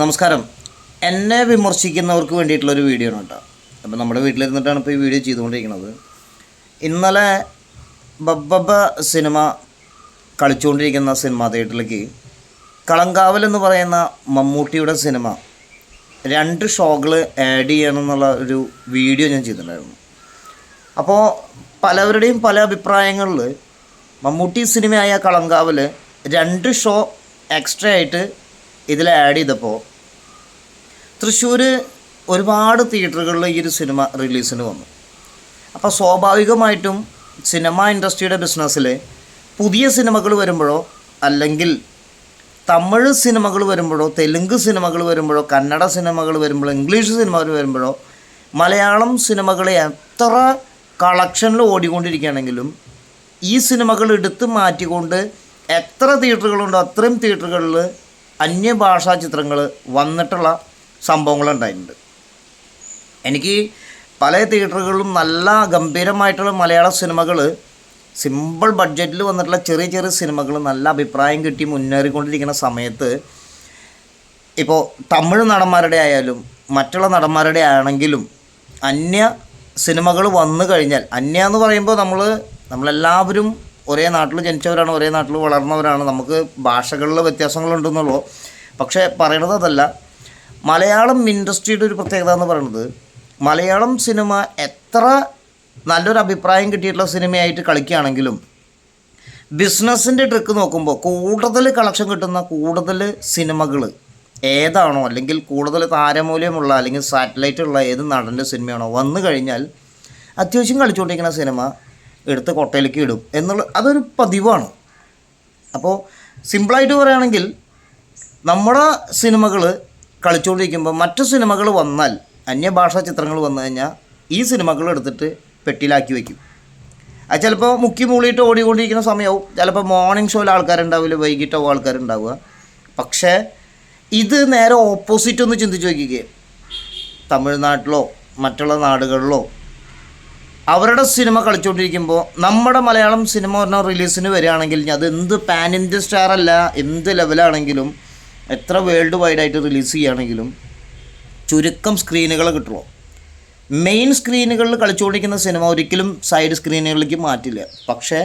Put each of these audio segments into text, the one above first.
നമസ്കാരം. എന്നെ വിമർശിക്കുന്നവർക്ക് വേണ്ടിയിട്ടുള്ളൊരു വീഡിയോ ആണ് കേട്ടോ. അപ്പോൾ നമ്മുടെ വീട്ടിലിരുന്നിട്ടാണ് ഇപ്പോൾ ഈ വീഡിയോ ചെയ്തുകൊണ്ടിരിക്കുന്നത്. ഇന്നലെ ബബ്ബബ സിനിമ കളിച്ചുകൊണ്ടിരിക്കുന്ന സിനിമ തിയേറ്ററിലേക്ക് കളങ്കാവൽ എന്ന് പറയുന്ന മമ്മൂട്ടിയുടെ സിനിമ രണ്ട് ഷോകൾ ആഡ് ചെയ്യണം എന്നുള്ള ഒരു വീഡിയോ ഞാൻ ചെയ്തിട്ടുണ്ടായിരുന്നു. അപ്പോൾ പലവരുടെയും പല അഭിപ്രായങ്ങളിൽ മമ്മൂട്ടി സിനിമയായ കളങ്കാവൽ രണ്ട് ഷോ എക്സ്ട്രാ ആയിട്ട് ഇതിൽ ആഡ് ചെയ്തപ്പോൾ തൃശ്ശൂർ ഒരുപാട് തിയേറ്ററുകളിൽ ഈ ഒരു സിനിമ റിലീസിന് വന്നു. അപ്പോൾ സ്വാഭാവികമായിട്ടും സിനിമ ഇൻഡസ്ട്രിയുടെ ബിസിനസ്സിൽ പുതിയ സിനിമകൾ വരുമ്പോഴോ അല്ലെങ്കിൽ തമിഴ് സിനിമകൾ വരുമ്പോഴോ തെലുങ്ക് സിനിമകൾ വരുമ്പോഴോ കന്നഡ സിനിമകൾ വരുമ്പോഴോ ഇംഗ്ലീഷ് സിനിമകൾ വരുമ്പോഴോ മലയാളം സിനിമകളെ എത്ര കളക്ഷനിൽ ഓടിക്കൊണ്ടിരിക്കുകയാണെങ്കിലും ഈ സിനിമകൾ എടുത്ത് മാറ്റിക്കൊണ്ട് എത്ര തിയേറ്ററുകളുണ്ടോ അത്രയും തിയേറ്ററുകളിൽ അന്യഭാഷാ ചിത്രങ്ങൾ വന്നിട്ടുള്ള സംഭവങ്ങളുണ്ടായിട്ടുണ്ട്. എനിക്ക് പല തിയേറ്ററുകളിലും നല്ല ഗംഭീരമായിട്ടുള്ള മലയാള സിനിമകൾ സിമ്പിൾ ബഡ്ജറ്റിൽ വന്നിട്ടുള്ള ചെറിയ ചെറിയ സിനിമകൾ നല്ല അഭിപ്രായം കിട്ടി മുന്നേറിക്കൊണ്ടിരിക്കുന്ന സമയത്ത് ഇപ്പോൾ തമിഴ് നടന്മാരുടെ ആയാലും മറ്റുള്ള നടന്മാരുടെ ആണെങ്കിലും അന്യ സിനിമകൾ വന്നു കഴിഞ്ഞാൽ അന്യ എന്ന് പറയുമ്പോൾ നമ്മൾ നമ്മളെല്ലാവരും ഒരേ നാട്ടിൽ ജനിച്ചവരാണ് ഒരേ നാട്ടിൽ വളർന്നവരാണ്. നമുക്ക് ഭാഷകളിൽ വ്യത്യാസങ്ങളുണ്ടെന്നുള്ളൂ. പക്ഷേ പറയണത് അതല്ല. മലയാളം ഇൻഡസ്ട്രിയുടെ ഒരു പ്രത്യേകത എന്ന് പറയുന്നത് മലയാളം സിനിമ എത്ര നല്ലൊരു അഭിപ്രായം കിട്ടിയിട്ടുള്ള സിനിമയായിട്ട് കളിക്കുകയാണെങ്കിലും ബിസിനസ്സിന്റെ ട്രിക്ക് നോക്കുമ്പോൾ കൂടുതൽ കളക്ഷൻ കിട്ടുന്ന കൂടുതൽ സിനിമകൾ ഏതാണോ അല്ലെങ്കിൽ കൂടുതൽ താരമൂല്യമുള്ള അല്ലെങ്കിൽ സാറ്റലൈറ്റ് ഉള്ള ഏത് നടന്റെ സിനിമയാണോ വന്നു കഴിഞ്ഞാൽ അത്യാവശ്യം കളിച്ചുകൊണ്ടിരിക്കുന്ന സിനിമ എടുത്ത് കൊട്ടയിലേക്ക് ഇടും എന്നുള്ള അതൊരു പതിവാണ്. അപ്പോൾ സിമ്പിളായിട്ട് പറയുകയാണെങ്കിൽ നമ്മുടെ സിനിമകൾ കളിച്ചുകൊണ്ടിരിക്കുമ്പോൾ മറ്റ് സിനിമകൾ വന്നാൽ അന്യഭാഷാ ചിത്രങ്ങൾ വന്നു കഴിഞ്ഞാൽ ഈ സിനിമകൾ എടുത്തിട്ട് പെട്ടിയിലാക്കി വയ്ക്കും അത് ചിലപ്പോൾ മുക്കി മൂളിയിട്ട് ഓടിക്കൊണ്ടിരിക്കുന്ന സമയവും. ചിലപ്പോൾ മോർണിംഗ് ഷോയിൽ ആൾക്കാരുണ്ടാവില്ല വൈകിട്ടോ ആൾക്കാരുണ്ടാവുക. പക്ഷേ ഇത് നേരെ ഓപ്പോസിറ്റ് ഒന്ന് ചിന്തിച്ച് നോക്കിക്കുക തമിഴ്നാട്ടിലോ മറ്റുള്ള നാടുകളിലോ അവരുടെ സിനിമ കളിച്ചുകൊണ്ടിരിക്കുമ്പോൾ നമ്മുടെ മലയാളം സിനിമ പറഞ്ഞ റിലീസിന് വരികയാണെങ്കിൽ അത് എന്ത് പാൻ ഇന്ത്യ സ്റ്റാർ അല്ല എന്ത് ലെവലാണെങ്കിലും എത്ര വേൾഡ് വൈഡ് ആയിട്ട് റിലീസ് ചെയ്യുകയാണെങ്കിലും ചുരുക്കം സ്ക്രീനുകൾ കിട്ടുള്ളൂ. മെയിൻ സ്ക്രീനുകളിൽ കളിച്ചുകൊണ്ടിരിക്കുന്ന സിനിമ ഒരിക്കലും സൈഡ് സ്ക്രീനുകളിലേക്ക് മാറ്റില്ല. പക്ഷേ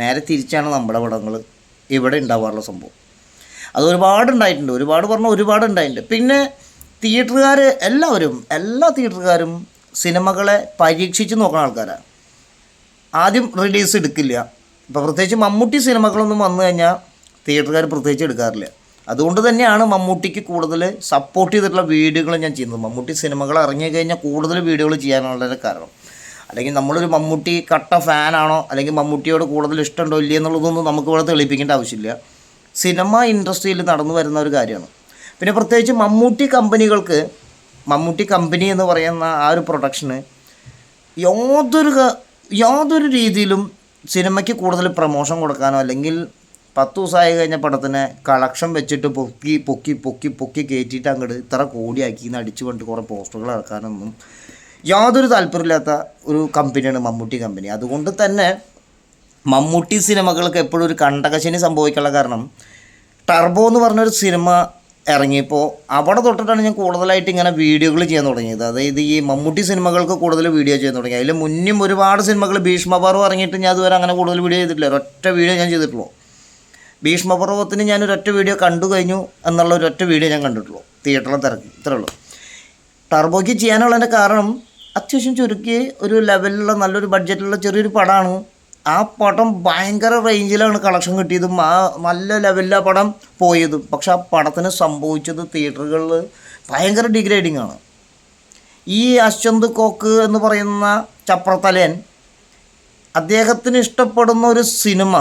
നേരെ തിരിച്ചാണ് നമ്മുടെ പടങ്ങൾ ഇവിടെ ഉണ്ടാവാറുള്ള സംഭവം. അത് ഒരുപാട് ഉണ്ടായിട്ടുണ്ട്. ഒരുപാട് പറഞ്ഞാൽ ഒരുപാട് ഉണ്ടായിട്ടുണ്ട്. പിന്നെ തിയേറ്ററുകാർ എല്ലാവരും എല്ലാ തിയേറ്ററുകാരും സിനിമകളെ പരീക്ഷിച്ച് നോക്കുന്ന ആൾക്കാരാണ് ആദ്യം റിലീസ് എടുക്കില്ല. ഇപ്പോൾ പ്രത്യേകിച്ച് മമ്മൂട്ടി സിനിമകളൊന്നും വന്നു കഴിഞ്ഞാൽ തിയേറ്ററുകാർ പ്രത്യേകിച്ച് എടുക്കാറില്ല. അതുകൊണ്ട് തന്നെയാണ് മമ്മൂട്ടിക്ക് കൂടുതൽ സപ്പോർട്ട് ചെയ്തിട്ടുള്ള വീഡിയോകൾ ഞാൻ ചെയ്യുന്നത്. മമ്മൂട്ടി സിനിമകൾ ഇറങ്ങി കഴിഞ്ഞാൽ കൂടുതൽ വീഡിയോകൾ ചെയ്യാനുള്ള കാരണം. അല്ലെങ്കിൽ നമ്മളൊരു മമ്മൂട്ടി കട്ട ഫാനാണോ അല്ലെങ്കിൽ മമ്മൂട്ടിയോട് കൂടുതൽ ഇഷ്ടമുണ്ടോ ഇല്ലേ എന്നുള്ളതൊന്നും നമുക്ക് ഇവിടെ തെളിയിപ്പിക്കേണ്ട ആവശ്യമില്ല. സിനിമ ഇൻഡസ്ട്രിയിൽ നടന്നു വരുന്ന ഒരു കാര്യമാണ്. പിന്നെ പ്രത്യേകിച്ച് മമ്മൂട്ടി കമ്പനികൾക്ക് മമ്മൂട്ടി കമ്പനി എന്ന് പറയുന്ന ആ ഒരു പ്രൊഡക്ഷന് യാതൊരു യാതൊരു രീതിയിലും സിനിമയ്ക്ക് കൂടുതൽ പ്രമോഷൻ കൊടുക്കാനോ അല്ലെങ്കിൽ പത്ത് ദിവസമായി കഴിഞ്ഞ പടത്തിന് കളക്ഷൻ വെച്ചിട്ട് പൊക്കി പൊക്കി പൊക്കി പൊക്കി കയറ്റിയിട്ട് അങ്ങോട്ട് ഇത്ര കോടിയാക്കി ഇന്ന് അടിച്ചു കൊണ്ട് കുറേ പോസ്റ്ററുകൾ ഇറക്കാനൊന്നും യാതൊരു താല്പര്യമില്ലാത്ത ഒരു കമ്പനിയാണ് മമ്മൂട്ടി കമ്പനി അതുകൊണ്ട് തന്നെ മമ്മൂട്ടി സിനിമകൾക്ക് എപ്പോഴും ഒരു കണ്ടകശനി സംഭവിക്കാനുള്ള കാരണം ടർബോ എന്ന് പറഞ്ഞൊരു സിനിമ ഇറങ്ങിയപ്പോൾ അവിടെ തൊട്ടിട്ടാണ് ഞാൻ കൂടുതലായിട്ട് ഇങ്ങനെ വീഡിയോകൾ ചെയ്യാൻ തുടങ്ങിയത്. അതായത് ഈ മമ്മൂട്ടി സിനിമകൾക്ക് കൂടുതൽ വീഡിയോ ചെയ്യാൻ തുടങ്ങി. അതിൽ മുന്നും ഒരുപാട് സിനിമകൾ ഭീഷ്മപർവം ഇറങ്ങിയിട്ട് ഞാൻ അതുവരെ അങ്ങനെ കൂടുതൽ വീഡിയോ ചെയ്തിട്ടില്ല. ഒരൊറ്റ വീഡിയോ ഞാൻ ചെയ്തിട്ടുള്ളൂ. ഭീഷ്മപർവത്തിന് ഞാൻ ഒരൊറ്റ വീഡിയോ കണ്ടു കഴിഞ്ഞു എന്നുള്ള ഒരൊറ്റ വീഡിയോ ഞാൻ കണ്ടിട്ടുള്ളൂ. തിയേറ്ററിൽ തിരക്കി ഇത്രേ ഉള്ളൂ. ടർബോയ്ക്ക് ചെയ്യാനുള്ളതിന്റെ കാരണം അത്യാവശ്യം ചുരുക്കി ഒരു ലെവലിലുള്ള നല്ലൊരു ബഡ്ജറ്റിലുള്ള ചെറിയൊരു പടമാണ് ആ പടം ഭയങ്കര റേഞ്ചിലാണ് കളക്ഷൻ കിട്ടിയതും ആ നല്ല ലെവലിലാണ് പടം പോയതും. പക്ഷെ ആ പടത്തിന് സംഭവിച്ചത് തിയേറ്ററുകളിൽ ഭയങ്കര ഡിഗ്രേഡിങ് ആണ്. ഈ അശ്വന്ത് കോക്ക് എന്ന് പറയുന്ന ചപ്രത്തലയൻ അദ്ദേഹത്തിന് ഇഷ്ടപ്പെടുന്ന ഒരു സിനിമ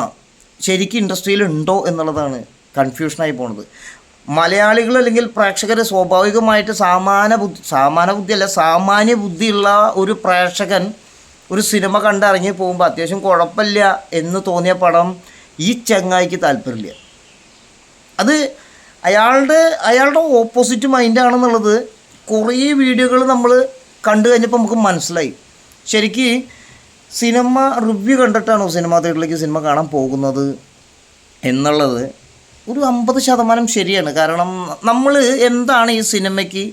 ശരിക്കും ഇൻഡസ്ട്രിയിൽ ഉണ്ടോ എന്നുള്ളതാണ് കൺഫ്യൂഷനായി പോണത്. മലയാളികൾ അല്ലെങ്കിൽ പ്രേക്ഷകർ സ്വാഭാവികമായിട്ട് സാമാന്യ ബുദ്ധി സാമാന്യ ബുദ്ധിയല്ല സാമാന്യ ബുദ്ധിയുള്ള ഒരു പ്രേക്ഷകൻ ഒരു സിനിമ കണ്ടിറങ്ങി പോകുമ്പോൾ അത്യാവശ്യം കുഴപ്പമില്ല എന്ന് തോന്നിയ പടം ഈ ചങ്ങായിക്ക് താല്പര്യമില്ല. അത് അയാളുടെ അയാളുടെ ഓപ്പോസിറ്റ് മൈൻഡാണെന്നുള്ളത് കുറേ വീഡിയോകൾ നമ്മൾ കണ്ടു കഴിഞ്ഞപ്പോൾ നമുക്ക് മനസ്സിലായി. ശരിക്ക് സിനിമ റിവ്യൂ കണ്ടിട്ടാണ് സിനിമ തിയേറ്ററിലേക്ക് സിനിമ കാണാൻ പോകുന്നത് എന്നുള്ളത് ഒരു അമ്പത് ശതമാനം ശരിയാണ്. കാരണം നമ്മൾ എന്താണ് ഈ സിനിമയ്ക്ക്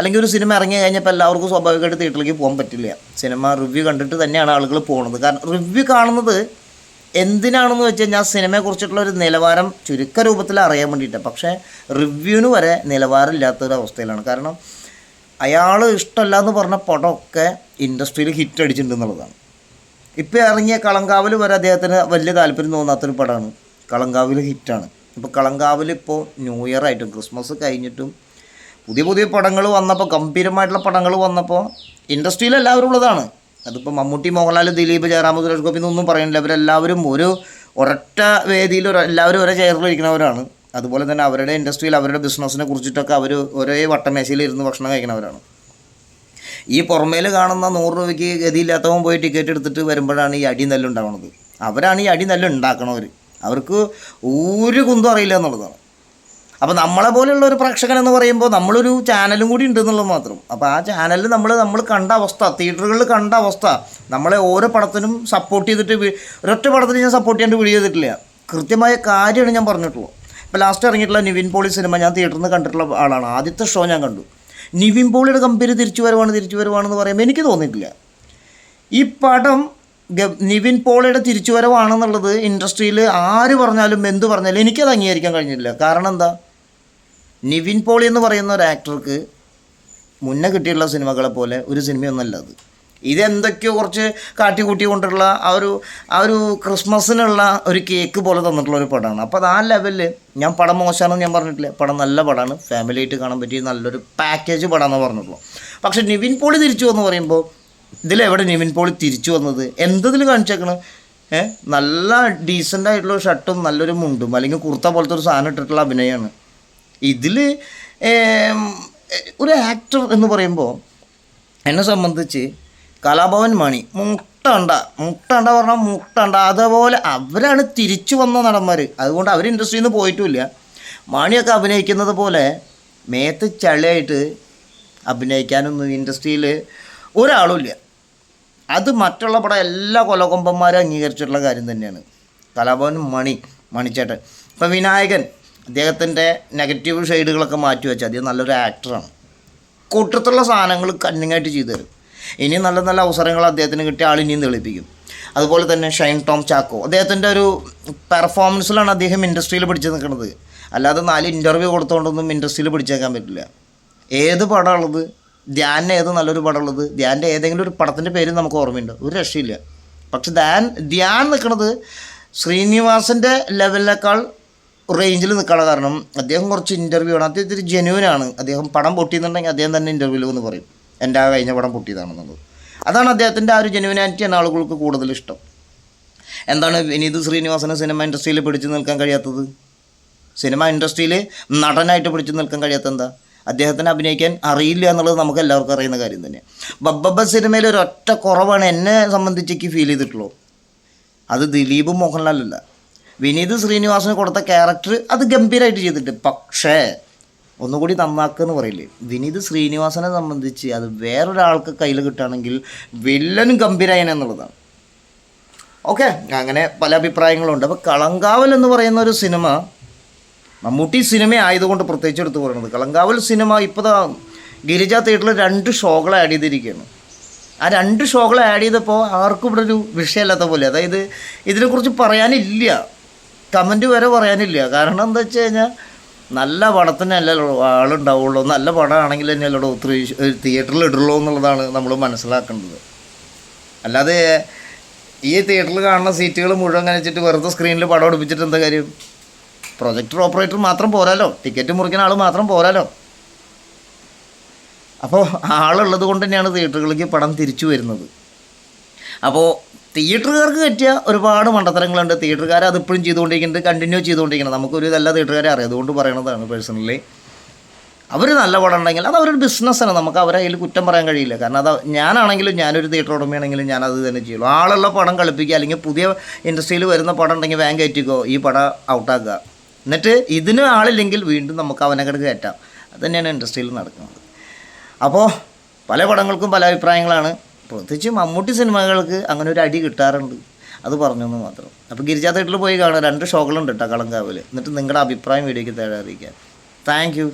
അല്ലെങ്കിൽ ഒരു സിനിമ ഇറങ്ങി കഴിഞ്ഞപ്പോൾ എല്ലാവർക്കും സ്വാഭാവികമായിട്ട് തിയേറ്ററിലേക്ക് പോകാൻ പറ്റില്ല. സിനിമ റിവ്യൂ കണ്ടിട്ട് തന്നെയാണ് ആളുകൾ പോകുന്നത് കാരണം റിവ്യൂ കാണുന്നത് എന്തിനാണെന്ന് വെച്ച് കഴിഞ്ഞാൽ സിനിമയെക്കുറിച്ചിട്ടുള്ള ഒരു നിലവാരം ചുരുക്ക രൂപത്തിൽ അറിയാൻ വേണ്ടിയിട്ട്. പക്ഷേ റിവ്യൂവിന് വരെ നിലവാരം നിലവാരമില്ലാത്തൊരു അവസ്ഥയിലാണ് കാരണം അയാൾ ഇഷ്ടമല്ല എന്ന് പറഞ്ഞ പടമൊക്കെ ഇൻഡസ്ട്രിയിൽ ഹിറ്റ് അടിച്ചിട്ടുണ്ട് എന്നുള്ളതാണ്. ഇപ്പോൾ ഇറങ്ങിയ കളങ്കാവിൽ വരെ അദ്ദേഹത്തിന് വലിയ താല്പര്യം തോന്നാത്തൊരു പടമാണ്. കളങ്കാവിൽ ഹിറ്റാണ്. ഇപ്പോൾ കളങ്കാവിൽ ഇപ്പോൾ ന്യൂ ഇയർ ആയിട്ടും ക്രിസ്മസ് കഴിഞ്ഞിട്ടും പുതിയ പുതിയ പടങ്ങൾ വന്നപ്പോൾ ഗംഭീരമായിട്ടുള്ള പടങ്ങൾ വന്നപ്പോൾ ഇൻഡസ്ട്രിയിൽ എല്ലാവരും ഉള്ളതാണ്. അതിപ്പോൾ മമ്മൂട്ടി മോഹൻലാൽ ദിലീപ് ജയറാം സുരേഷ് ഗോപി എന്നൊന്നും പറയുന്നില്ല അവരെല്ലാവരും ഒരു ഒരൊറ്റ വേദിയിൽ ഒരു എല്ലാവരും ഒരേ ചെയറിൽ ഇരിക്കുന്നവരാണ്. അതുപോലെ തന്നെ അവരുടെ ഇൻഡസ്ട്രിയിൽ അവരുടെ ബിസിനസ്സിനെ കുറിച്ചിട്ടൊക്കെ അവർ ഒരേ വട്ടമേശയിൽ ഇരുന്ന് ഭക്ഷണം കഴിക്കുന്നവരാണ്. ഈ പുറമേൽ കാണുന്ന നൂറ് രൂപയ്ക്ക് ഗതിയില്ലാത്തവൻ പോയി ടിക്കറ്റ് എടുത്തിട്ട് വരുമ്പോഴാണ് ഈ അടി നെല്ലുണ്ടാവുന്നത് അവരാണ് ഈ അടി നെല്ലുണ്ടാക്കണവർ അവർക്ക് ഒരു കുന്തും അറിയില്ല എന്നുള്ളതാണ്. അപ്പോൾ നമ്മളെ പോലെയുള്ള ഒരു പ്രേക്ഷകൻ എന്ന് പറയുമ്പോൾ നമ്മളൊരു ചാനലും കൂടി ഉണ്ട് എന്നുള്ളത് മാത്രം. അപ്പോൾ ആ ചാനലിൽ നമ്മൾ നമ്മൾ കണ്ട അവസ്ഥ തിയേറ്ററുകളിൽ കണ്ട അവസ്ഥ നമ്മളെ ഓരോ പടത്തിനും സപ്പോർട്ട് ചെയ്തിട്ട് ഒരൊറ്റ പടത്തിന് ഞാൻ സപ്പോർട്ട് ചെയ്യാണ്ട് വീഡിയോ ചെയ്തിട്ടില്ല. കൃത്യമായ കാര്യമാണ് ഞാൻ പറഞ്ഞിട്ടുള്ളൂ ഇപ്പോൾ ലാസ്റ്റ് ഇറങ്ങിയിട്ടുള്ള നിവിൻ പോളി സിനിമ ഞാൻ തിയേറ്ററിൽ നിന്ന് കണ്ടിട്ടുള്ള ആളാണ്. ആദ്യത്തെ ഷോ ഞാൻ കണ്ടു. നിവിൻ പോളിയുടെ കമ്പനി തിരിച്ചു വരവാണ് തിരിച്ചു വരവാണെന്ന് പറയുമ്പോൾ എനിക്ക് തോന്നിയിട്ടില്ല. ഈ പടം നിവിൻ പോളിയുടെ തിരിച്ചുവരവാണെന്നുള്ളത് ഇൻഡസ്ട്രിയിൽ ആര് പറഞ്ഞാലും എന്ത് പറഞ്ഞാലും എനിക്കത് അംഗീകരിക്കാൻ കഴിഞ്ഞില്ല കാരണം എന്താ? നിവിൻ പോളി എന്ന് പറയുന്ന ഒരു ആക്ടർക്ക് മുന്നേ കിട്ടിയിട്ടുള്ള സിനിമകളെ പോലെ ഒരു സിനിമയൊന്നുമല്ല അത്. ഇതെന്തൊക്കെയോ കുറച്ച് കാട്ടിക്കൂട്ടി കൊണ്ടുള്ള ആ ഒരു ആ ഒരു ക്രിസ്മസിനുള്ള ഒരു കേക്ക് പോലെ തന്നിട്ടുള്ള ഒരു പടമാണ്. അപ്പോൾ അത് ആ ലെവലിൽ ഞാൻ പടം മോശമാണെന്ന് ഞാൻ പറഞ്ഞിട്ടില്ല. പടം നല്ല പടമാണ്. ഫാമിലി ആയിട്ട് കാണാൻ പറ്റിയ നല്ലൊരു പാക്കേജ് പടമാണെന്ന് പറഞ്ഞിട്ടുള്ളൂ. പക്ഷേ നിവിൻ പോളി തിരിച്ചു എന്ന് പറയുമ്പോൾ ഇതിലെവിടെ നിവിൻ പോളി തിരിച്ചു വന്നത്? എന്തതിൽ കാണിച്ചേക്കണം? ഏഹ് നല്ല ഡീസന്റ് ആയിട്ടുള്ള ഷർട്ടും നല്ലൊരു മുണ്ടും അല്ലെങ്കിൽ കുർത്ത പോലത്തെ ഒരു സാധനം ഇട്ടിട്ടുള്ള അഭിനയമാണ് ഇതിൽ ഒരു ആക്ടർ എന്ന് പറയുമ്പോൾ എന്നെ സംബന്ധിച്ച് കലാഭവൻ മണി മുട്ടണ്ട മുട്ടണ്ട പറഞ്ഞാൽ മുട്ടണ്ട. അതേപോലെ അവരാണ് തിരിച്ചു വന്ന നടന്മാർ അതുകൊണ്ട് അവർ ഇൻഡസ്ട്രിയിൽ നിന്ന് പോയിട്ടുമില്ല. മണിയൊക്കെ അഭിനയിക്കുന്നത് പോലെ മേത്ത് ചളിയായിട്ട് അഭിനയിക്കാനൊന്നും ഇൻഡസ്ട്രിയിൽ ഒരാളുമില്ല. അത് മറ്റുള്ള പടം എല്ലാ കൊലകൊമ്പന്മാരും അംഗീകരിച്ചിട്ടുള്ള കാര്യം തന്നെയാണ്. കലാഭവൻ മണി മണിച്ചേട്ടൻ. ഇപ്പം വിനായകൻ അദ്ദേഹത്തിന്റെ നെഗറ്റീവ് ഷെയ്ഡുകളൊക്കെ മാറ്റി വെച്ചാൽ അദ്ദേഹം നല്ലൊരു ആക്ടറാണ്. കൂട്ടത്തുള്ള സാധനങ്ങൾ കണ്ണിങ്ങായിട്ട് ചെയ്തു തരും. ഇനി നല്ല നല്ല അവസരങ്ങൾ അദ്ദേഹത്തിന് കിട്ടിയ ആൾ ഇനിയും തെളിപ്പിക്കും അതുപോലെ തന്നെ ഷൈൻ ടോം ചാക്കോ. അദ്ദേഹത്തിന്റെ ഒരു പെർഫോമൻസിലാണ് അദ്ദേഹം ഇൻഡസ്ട്രിയിൽ പിടിച്ചു നിൽക്കുന്നത്. അല്ലാതെ നാല് ഇന്റർവ്യൂ കൊടുത്തുകൊണ്ടൊന്നും ഇൻഡസ്ട്രിയിൽ പിടിച്ചേക്കാൻ പറ്റില്ല. ഏത് പടമുള്ളത്? ധ്യാനിന്റെ ഏത് നല്ലൊരു പടമുള്ളത്? ധ്യാന്റെ ഏതെങ്കിലും ഒരു പടത്തിന്റെ പേര് നമുക്ക് ഓർമ്മയുണ്ട്. ഒരു രക്ഷയില്ല. പക്ഷെ ധ്യാൻ ധ്യാൻ നിൽക്കുന്നത് ശ്രീനിവാസിന്റെ ലെവലിനേക്കാൾ റേഞ്ചിൽ നിൽക്കാനുള്ള കാരണം അദ്ദേഹം കുറച്ച് ഇന്റർവ്യൂ ആണ്. അദ്ദേഹം ഇത്തിരി ജെന്യൂനാണ് അദ്ദേഹം പടം പൊട്ടിയെന്നുണ്ടെങ്കിൽ അദ്ദേഹം തന്നെ ഇന്റർവ്യൂവിൽ എന്ന് പറയും. എന്റെ ആ കഴിഞ്ഞ പടം പൊട്ടിയതാണെന്നുള്ളത്. അതാണ് അദ്ദേഹത്തിന്റെ ആ ഒരു ജെന്യൂനാലിറ്റിയാണ് ആളുകൾക്ക് കൂടുതൽ ഇഷ്ടം. എന്താണ് വിനീത് ശ്രീനിവാസന് സിനിമ ഇൻഡസ്ട്രിയിൽ പിടിച്ചു നിൽക്കാൻ കഴിയാത്തത്? സിനിമ ഇൻഡസ്ട്രിയിൽ നടനായിട്ട് പിടിച്ചു നിൽക്കാൻ കഴിയാത്ത എന്താ? അദ്ദേഹത്തിന് അഭിനയിക്കാൻ അറിയില്ല എന്നുള്ളത് നമുക്ക് എല്ലാവർക്കും അറിയുന്ന കാര്യം തന്നെ ബബ്ബബ്ബ സിനിമയിൽ ഒരൊറ്റ കുറവാണ് എന്നെ സംബന്ധിച്ചേക്ക് ഫീൽ ചെയ്തിട്ടുള്ളൂ അത് ദിലീപും മോഹൻലാലല്ല വിനീത് ശ്രീനിവാസന് കൊടുത്ത ക്യാരക്ടർ അത് ഗംഭീരമായിട്ട് ചെയ്തിട്ട് പക്ഷേ ഒന്നുകൂടി നന്നാക്കുക പറയില്ലേ? വിനീത് ശ്രീനിവാസനെ സംബന്ധിച്ച് അത് വേറൊരാൾക്ക് കയ്യിൽ കിട്ടുകയാണെങ്കിൽ വില്ലനും ഗംഭീരായന എന്നുള്ളതാണ്. ഓക്കെ അങ്ങനെ പല അഭിപ്രായങ്ങളുണ്ട്. അപ്പോൾ കളങ്കാവൽ എന്ന് പറയുന്ന ഒരു സിനിമ മമ്മൂട്ടി സിനിമ ആയതുകൊണ്ട് പ്രത്യേകിച്ച് എടുത്ത് പറയുന്നത് കളങ്കാവൽ സിനിമ ഇപ്പോൾ ഗിരിജ തിയേറ്ററിൽ രണ്ട് ഷോകൾ ആഡ് ചെയ്തിരിക്കുകയാണ്. ആ രണ്ട് ഷോകൾ ആഡ് ചെയ്തപ്പോൾ ആർക്കും ഇവിടെ ഒരു വിഷയമല്ലാത്ത പോലെ. അതായത് ഇതിനെക്കുറിച്ച് പറയാനില്ല. കമന്റ് വരെ പറയാനില്ല. കാരണം എന്താ വെച്ച് കഴിഞ്ഞാൽ നല്ല പടത്തിനല്ലല്ലോ ആളുണ്ടാവുള്ളൂ. നല്ല പടമാണെങ്കിൽ ഒത്തിരി തിയേറ്ററിൽ ഇടുള്ളൂ എന്നുള്ളതാണ് നമ്മൾ മനസ്സിലാക്കേണ്ടത്. അല്ലാതെ ഈ തിയേറ്ററിൽ കാണുന്ന സീറ്റുകൾ മുഴുവൻ കണിച്ചിട്ട് വെറുതെ സ്ക്രീനിൽ പടം എടുപ്പിച്ചിട്ട് എന്താ കാര്യം? പ്രൊജക്ടർ ഓപ്പറേറ്റർ മാത്രം പോരാലോ. ടിക്കറ്റ് മുറിക്കുന്ന ആൾ മാത്രം പോരാലോ. അപ്പോൾ ആളുള്ളത് കൊണ്ട് തന്നെയാണ് തിയേറ്ററുകളിലേക്ക് പടം തിരിച്ചു വരുന്നത്. അപ്പോൾ തിയേറ്ററുകാർക്ക് പറ്റിയ ഒരുപാട് മണ്ടത്തരങ്ങളുണ്ട്. തിയേറ്ററുകാർ അതിപ്പോഴും ചെയ്തുകൊണ്ടിരിക്കുന്നുണ്ട്. കണ്ടിന്യൂ ചെയ്തുകൊണ്ടിരിക്കുന്നത് നമുക്കൊരു ഇതല്ല തിയേറ്ററുകാരെ അറിയാം. അതുകൊണ്ട് പറയണതാണ് പേഴ്സണലി അവർ നല്ല പടം ഉണ്ടെങ്കിൽ അത് അവരൊരു ബിസിനസ്സാണ് നമുക്ക് അവരെ അതിൽ കുറ്റം പറയാൻ കഴിയില്ല. കാരണം അത് ഞാനാണെങ്കിലും ഞാനൊരു തിയേറ്റർ ഉടമയാണെങ്കിലും ഞാൻ അത് തന്നെ ചെയ്യുള്ളൂ. ആളുള്ള പടം കളിപ്പിക്കുക അല്ലെങ്കിൽ പുതിയ ഇൻഡസ്ട്രിയിൽ വരുന്ന പടം ഉണ്ടെങ്കിൽ വാങ് കയറ്റിക്കോ ഈ പടം ഔട്ടാക്കുക. എന്നിട്ട് ഇതിന് ആളില്ലെങ്കിൽ വീണ്ടും നമുക്ക് അവനെ കിടക്ക് കയറ്റാം. അത് തന്നെയാണ് ഇൻഡസ്ട്രിയിൽ നടക്കുന്നത്. അപ്പോൾ പല പടങ്ങൾക്കും പല അഭിപ്രായങ്ങളാണ്. പ്രത്യേകിച്ച് മമ്മൂട്ടി സിനിമകൾക്ക് അങ്ങനെ ഒരു അടി കിട്ടാറുണ്ട്. അത് പറഞ്ഞു എന്ന് മാത്രം. അപ്പോൾ ഗിരിജാ തിയേറ്ററിൽ പോയി കാണാം. രണ്ട് ഷോകളുണ്ട് കേട്ടോ കളങ്കാവിൽ എന്നിട്ട് നിങ്ങളുടെ അഭിപ്രായം വീഡിയോയ്ക്ക് താഴെ അറിയിക്കുക താങ്ക് യു.